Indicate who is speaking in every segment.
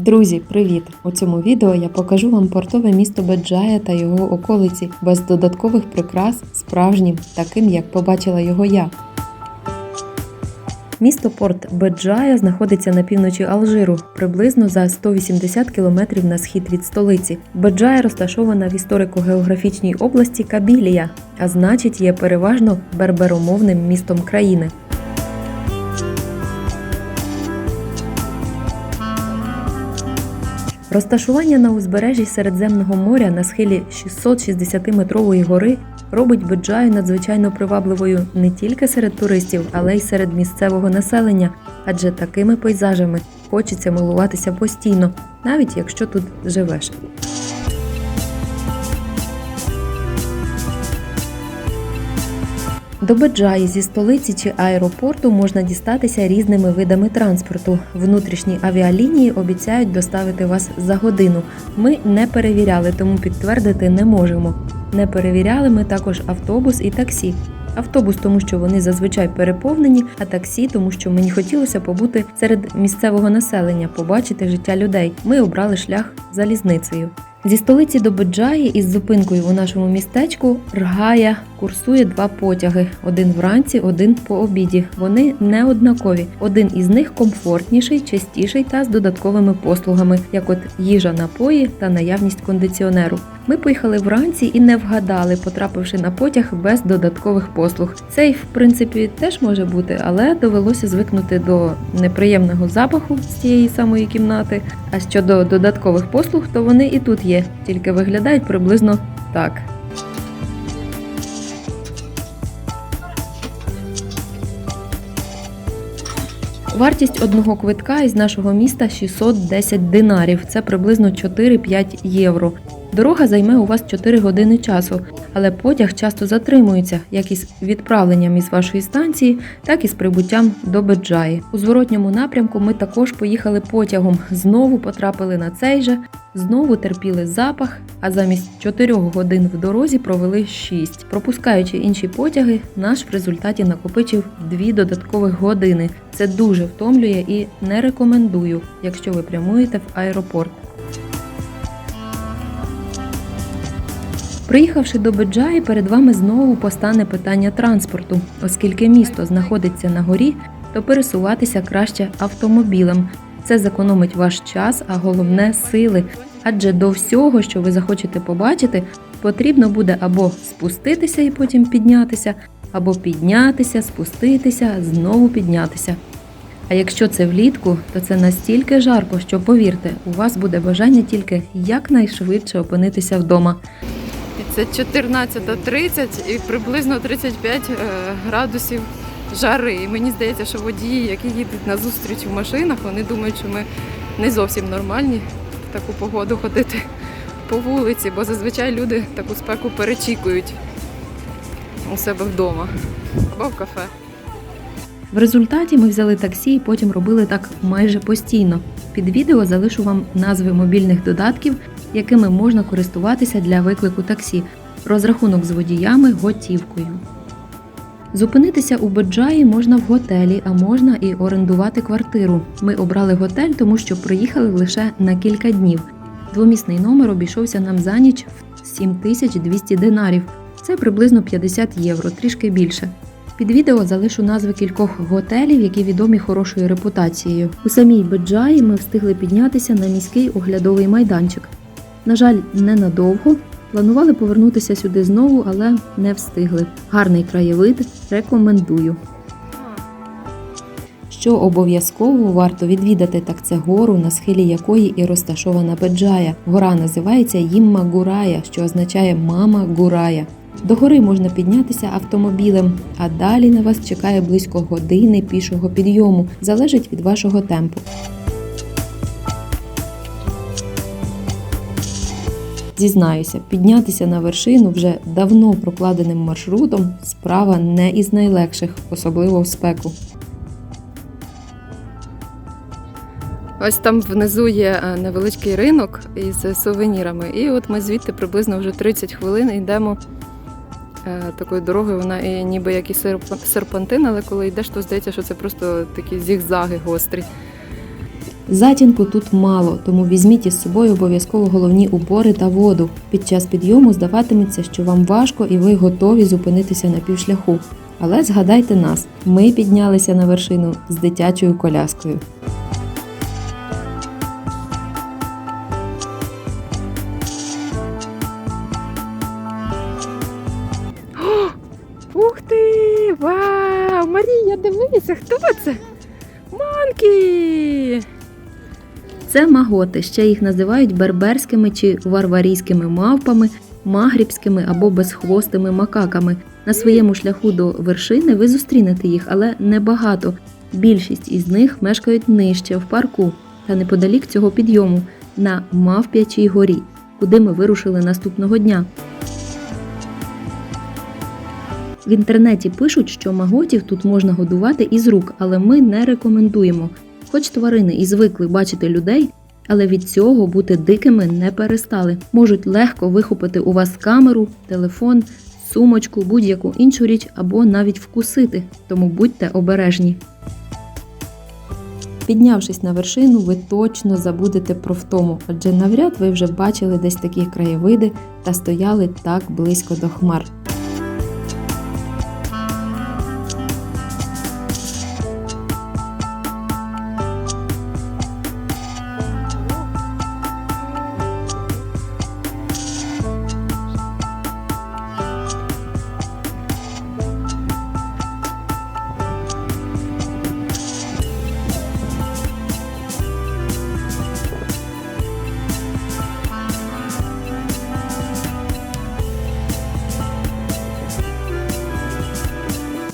Speaker 1: Друзі, привіт! У цьому відео я покажу вам портове місто Беджая та його околиці без додаткових прикрас, справжнім, таким як побачила його я. Місто Порт Беджая знаходиться на півночі Алжиру, приблизно за 180 кілометрів на схід від столиці. Беджая розташована в історико-географічній області Кабілія, а значить є переважно берберомовним містом країни. Розташування на узбережжі Середземного моря на схилі 660-метрової гори робить Беджаю надзвичайно привабливою не тільки серед туристів, але й серед місцевого населення, адже такими пейзажами хочеться милуватися постійно, навіть якщо тут живеш. До Беджаї зі столиці чи аеропорту можна дістатися різними видами транспорту. Внутрішні авіалінії обіцяють доставити вас за годину. Ми не перевіряли, тому підтвердити не можемо. Не перевіряли ми також автобус і таксі. Автобус, тому що вони зазвичай переповнені, а таксі, тому що мені хотілося побути серед місцевого населення, побачити життя людей. Ми обрали шлях залізницею. Зі столиці до Боджаї із зупинкою у нашому містечку Ргая курсує два потяги: один вранці, один по обіді. Вони не однакові. Один із них комфортніший, частіший та з додатковими послугами, як от їжа, напої та наявність кондиціонеру. Ми поїхали вранці і не вгадали, потрапивши на потяг без додаткових послуг. Цей, в принципі, теж може бути, але довелося звикнути до неприємного запаху з цієї самої кімнати. А щодо додаткових послуг, то вони і тут є, тільки виглядають приблизно так. Вартість одного квитка із нашого міста 610 динарів. Це приблизно 4-5 євро. Дорога займе у вас 4 години часу, але потяг часто затримується, як із відправленням із вашої станції, так і з прибуттям до Беджаї. У зворотньому напрямку ми також поїхали потягом, знову потрапили на цей же, знову терпіли запах, а замість 4 годин в дорозі провели 6. Пропускаючи інші потяги, наш в результаті накопичив 2 додаткових години. Це дуже втомлює і не рекомендую, якщо ви прямуєте в аеропорт. Приїхавши до Беджаї, перед вами знову постане питання транспорту, оскільки місто знаходиться на горі, то пересуватися краще автомобілем. Це зекономить ваш час, а головне сили. Адже до всього, що ви захочете побачити, потрібно буде або спуститися і потім піднятися, або піднятися, спуститися, знову піднятися. А якщо це влітку, то це настільки жарко, що повірте, у вас буде бажання тільки якнайшвидше опинитися вдома.
Speaker 2: Це 14.30 і приблизно 35 е, градусів жари. І мені здається, що водії, які їдуть на зустріч в машинах, вони думають, що ми не зовсім нормальні в таку погоду ходити по вулиці, бо зазвичай люди таку спеку перечікують у себе вдома або в кафе.
Speaker 1: В результаті ми взяли таксі і потім робили так майже постійно. Під відео залишу вам назви мобільних додатків, якими можна користуватися для виклику таксі, розрахунок з водіями готівкою. Зупинитися у Беджаї можна в готелі, а можна і орендувати квартиру. Ми обрали готель, тому що приїхали лише на кілька днів. Двомісний номер обійшовся нам за ніч в 7200 динарів. Це приблизно 50 євро, трішки більше. Під відео залишу назви кількох готелів, які відомі хорошою репутацією. У самій Беджаї ми встигли піднятися на міський оглядовий майданчик. На жаль, ненадовго. Планували повернутися сюди знову, але не встигли. Гарний краєвид, рекомендую. Що обов'язково варто відвідати, так це гору, на схилі якої і розташована Беджая. Гора називається Їмма Гурая, що означає мама Гурая. До гори можна піднятися автомобілем, а далі на вас чекає близько години пішого підйому, залежить від вашого темпу. Зізнаюся, піднятися на вершину вже давно прокладеним маршрутом справа не із найлегших, особливо в спеку.
Speaker 2: Ось там внизу є е, невеличкий ринок із сувенірами. І от ми звідти приблизно вже 30 хвилин йдемо е, такою дорогою. Вона і ніби як і серпантин, але коли йдеш, то здається, що це просто такі зігзаги гострі.
Speaker 1: Затінку тут мало, тому візьміть із собою обов'язково головні убори та воду. Під час підйому здаватиметься, що вам важко і ви готові зупинитися на півшляху. Але згадайте нас, ми піднялися на вершину з дитячою коляскою.
Speaker 2: Ух ти! Вау! Марія, дивися, хто це? Манкі!
Speaker 1: Це маготи, ще їх називають берберськими чи варварійськими мавпами, магрібськими або безхвостими макаками. На своєму шляху до вершини ви зустрінете їх, але небагато. Більшість із них мешкають нижче в парку та неподалік цього підйому на Мавп'ячій горі, куди ми вирушили наступного дня. В інтернеті пишуть, що маготів тут можна годувати із рук, але ми не рекомендуємо. Хоч тварини і звикли бачити людей, але від цього бути дикими не перестали. Можуть легко вихопити у вас камеру, телефон, сумочку, будь-яку іншу річ або навіть вкусити, тому будьте обережні. Піднявшись на вершину, ви точно забудете про втому, адже навряд ви вже бачили десь такі краєвиди та стояли так близько до хмар.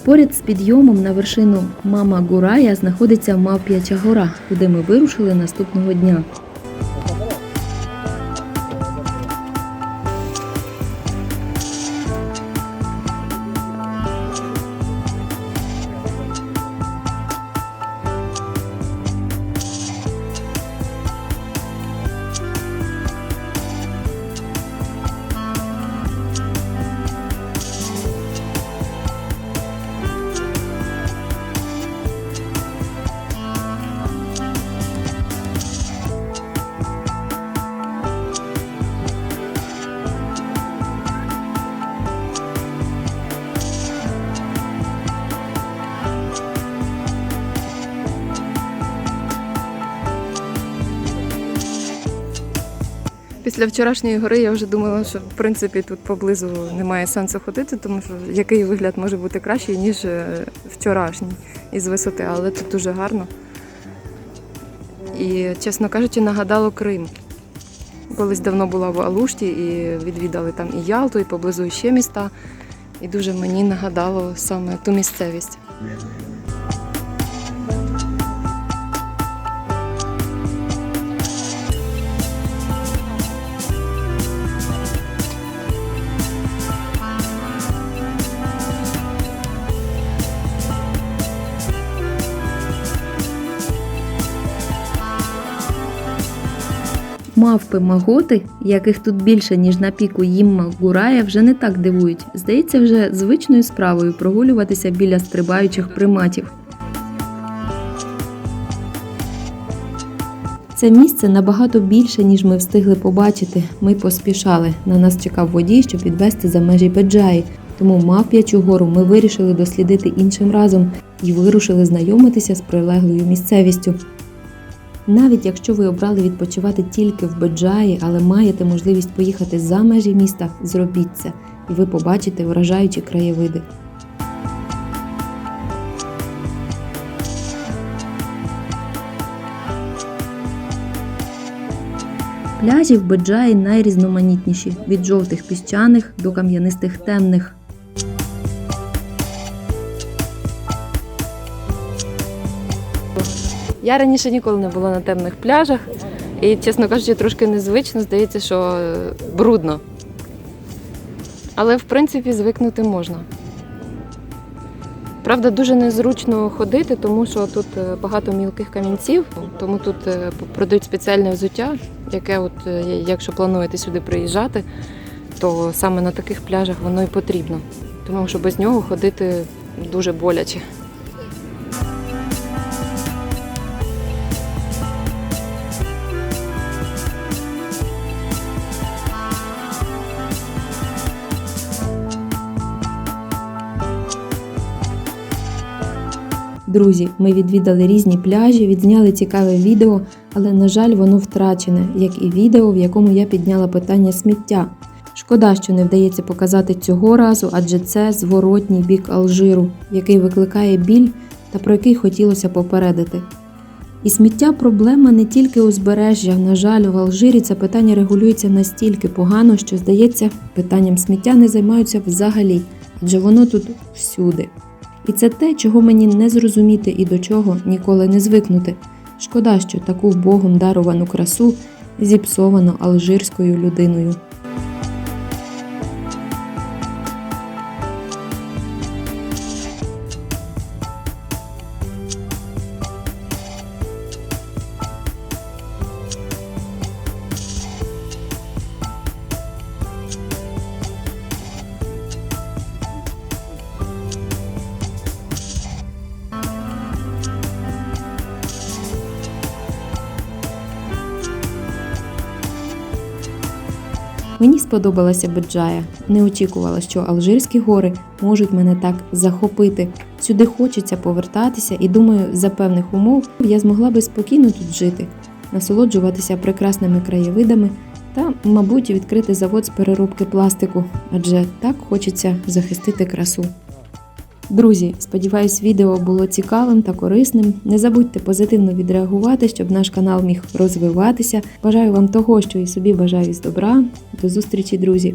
Speaker 1: Поряд з підйомом на вершину Мама Гурая знаходиться Мавп'яча гора, куди ми вирушили наступного дня.
Speaker 2: Після вчорашньої гори я вже думала, що в принципі тут поблизу немає сенсу ходити, тому що який вигляд може бути кращий, ніж е, вчорашній із висоти, але тут дуже гарно. І, чесно кажучи, нагадало Крим. Колись давно була в Алушті і відвідали там і Ялту, і поблизу ще міста. І дуже мені нагадало саме ту місцевість.
Speaker 1: Мавпи маготи, яких тут більше ніж на піку Їмма Гурая, вже не так дивують. Здається, вже звичною справою прогулюватися біля стрибаючих приматів. Це місце набагато більше, ніж ми встигли побачити. Ми поспішали. На нас чекав водій, щоб відвести за межі Беджаї. Тому мавп'ячу гору ми вирішили дослідити іншим разом і вирушили знайомитися з прилеглою місцевістю. Навіть якщо ви обрали відпочивати тільки в Беджаї, але маєте можливість поїхати за межі міста, зробіть це, і ви побачите вражаючі краєвиди. Пляжі в Беджаї найрізноманітніші від жовтих піщаних до кам'янистих темних.
Speaker 2: Я раніше ніколи не була на темних пляжах, і, чесно кажучи, трошки незвично, здається, що е, брудно. Але в принципі звикнути можна. Правда, дуже незручно ходити, тому що тут е, багато мілких камінців, тому тут е, продають спеціальне взуття, яке, от, якщо плануєте сюди приїжджати, то саме на таких пляжах воно і потрібно. Тому що без нього ходити дуже боляче.
Speaker 1: Друзі, ми відвідали різні пляжі, відзняли цікаве відео, але, на жаль, воно втрачене, як і відео, в якому я підняла питання сміття. Шкода, що не вдається показати цього разу, адже це зворотній бік Алжиру, який викликає біль та про який хотілося попередити. І сміття проблема не тільки узбережжя. На жаль, в Алжирі це питання регулюється настільки погано, що здається, питанням сміття не займаються взагалі, адже воно тут всюди. І це те, чого мені не зрозуміти і до чого ніколи не звикнути. Шкода, що таку Богом даровану красу зіпсовано алжирською людиною. Мені сподобалася Беджая. Не очікувала, що Алжирські гори можуть мене так захопити. Сюди хочеться повертатися, і думаю, за певних умов я змогла би спокійно тут жити, насолоджуватися прекрасними краєвидами та, мабуть, відкрити завод з переробки пластику, адже так хочеться захистити красу. Друзі, сподіваюсь, відео було цікавим та корисним. Не забудьте позитивно відреагувати, щоб наш канал міг розвиватися. Бажаю вам того, що і собі бажаю з добра. До зустрічі, друзі!